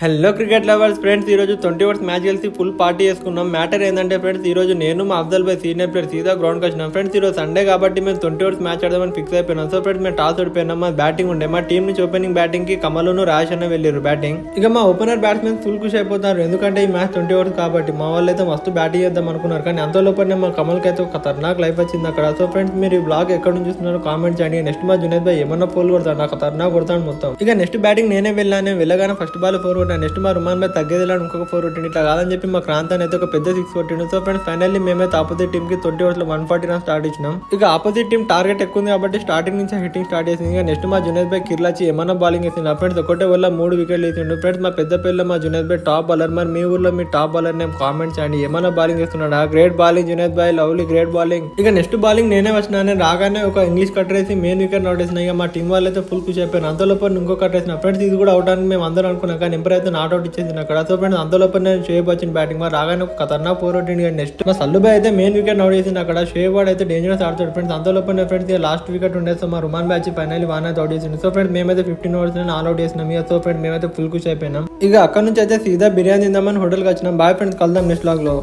Hello cricket lovers friends ఈ రోజు twenty overs match కలిసి ఫుల్ పార్టీ చేసుకున్నాం. మ్యాటర్ ఏంటంటే ఫ్రెండ్స్ ఈ రోజు నేను మా అఫ్జల్ బై సీనియర్ ప్లేయర్ సీదా గ్రౌండ్కి వచ్చినాం ఫ్రెండ్స్ ఈ రోజు సండే కాబట్టి మేము ట్వంటీ వర్స్ మ్యాచ్ ఆడదామని ఫిక్స్ అయిపోయినాం. సో ఫ్రెండ్స్ మేము టాస్ ఓడిపోయినాం. మా బ్యాటింగ్ ఉండే. మా టీం నుంచి ఓపెనింగ్ బ్యాటింగ్కి కమలును రాష్ అన్న వెళ్ళారు బ్యాటింగ్ ఇక మా ఓపెనర్ బ్యాట్స్మెన్ ఫుల్ ఖుషి అయిపోతారు ఎందుకంటే ఈ మ్యాచ్ ట్వంటీ ఓవర్స్ కాబట్టి మా వాళ్ళు అయితే మస్తు బ్యాటింగ్ చేద్దాం అనుకున్నారు. కానీ అంత లోపలనే మా కమల్కి అయితే ఒక తర్నాక్ లైఫ్ వచ్చింది అక్కడ. సో ఫ్రెండ్స్ మీరు ఈ బ్లాగ్ ఎక్కడ నుంచి చూస్తున్నారో కామెంట్ చేయండి. నెక్స్ట్ మా జునేద్ బై ఏమన్నా పోల్ కొడతాడు? నాకు తర్నాక్ కొడతాను మొత్తం. ఇక నెక్స్ట్ బ్యాటింగ్ నేనే వెళ్ళాను. వెళ్ళగానే ఫస్ట్ బాల్ ఫోర్ కొట్టాను నెక్స్ట్ మా రుమాన్ మీద తగ్గేది ఇంకొక ఫోర్ కొట్టింది ఇట్లా కాదని చెప్పి మా క్రాంతాన్ని అయితే ఒక పెద్ద సిక్స్ కొట్టిండు సో ఫ్రెండ్స్ ఫైనల్లీ మేమైతే ఆపోజిట్ టీమ్కి ట్వంటీ ఓవర్స్లో వన్ ఫార్టీ రన్ స్టార్ట్ ఇచ్చినాం. ఇక ఆపోజిట్ టీం టార్గెట్ ఎక్కువ ఉంది కాబట్టి స్టార్టింగ్ నుంచి హిట్టింగ్ స్టార్ట్ చేసింది. ఇక నెక్స్ట్ మా జునేద్ భాయ్ కిర్లాచి ఏమన్నా బాలింగ్ వేసింది ఫ్రెండ్స్ ఒకటే వల్ల మూడు వికెట్లు వేసిండు. ఫ్రెండ్స్ మా పెద్ద పిల్ల మా జునేద్ భాయ్ టాప్ బౌలర్ మరి మీ ఊర్లో మీ టాప్ బౌలర్ నేమ్ కామెంట్ చేయండి. ఏమన్నా చేస్తున్నాడు? ఆ great bowling Junaid bhai lovely great bowling ఇక నెక్స్ట్ బాలింగ్ నేనే వచ్చినాను రాగానే ఒక ఇంగ్లీష్ కట్టర్ వేసి మెయిన్ వికెట్ నోట్ వేసిన ఇక మా టీం వాళ్ళు అయితే ఫుల్ ఖుషి అయిపోయారు అంతలోపు ఇంకో కట్టర్ వేసిన. ఫ్రెండ్స్ ఇది కూడా అవడానికి మేము అందరం అనుకున్నాం. కానీ అయితే నాట్ అవుట్ ఇచ్చేసింది. అక్కడ సో ఫ్రెండ్స్ అంతలోపు నేను షేప్ వచ్చిన బ్యాటింగ్ మరి రాగానే ఒక ఖతర్నాక్ ఫోర్ అవుట్ నెక్స్ట్ మా సల్లుబాయ్ అయితే మెయిన్ వికెట్ అవుట్ చేసింది. అక్కడ షేప్ అయితే డేంజరస్ ఆడుతాడు. ఫ్రెండ్స్ అంతలోపు ఫ్రెండ్స్ లాస్ట్ వికెట్ ఉండే. సో మా రుమాన్ బ్యాచ్ ఫైనల్ వన్ అయితే అవుట్ చేసింది. సో ఫ్రెండ్స్ మేమైతే ఫిఫ్టీన్ ఓవర్స్ ఆల్ అవుట్ చేసినాం. ఇక సో ఫ్రెండ్స్ మేమైతే ఫుల్ ఖుషి అయిపోయినాం. ఇక అక్కడ నుంచి అయితే సీదా బిర్యానీ తిందామని హోటల్కి వచ్చినాం. బాయ్ ఫ్రెండ్స్ కలుద్దాం నెక్స్ట్ లాగ్లో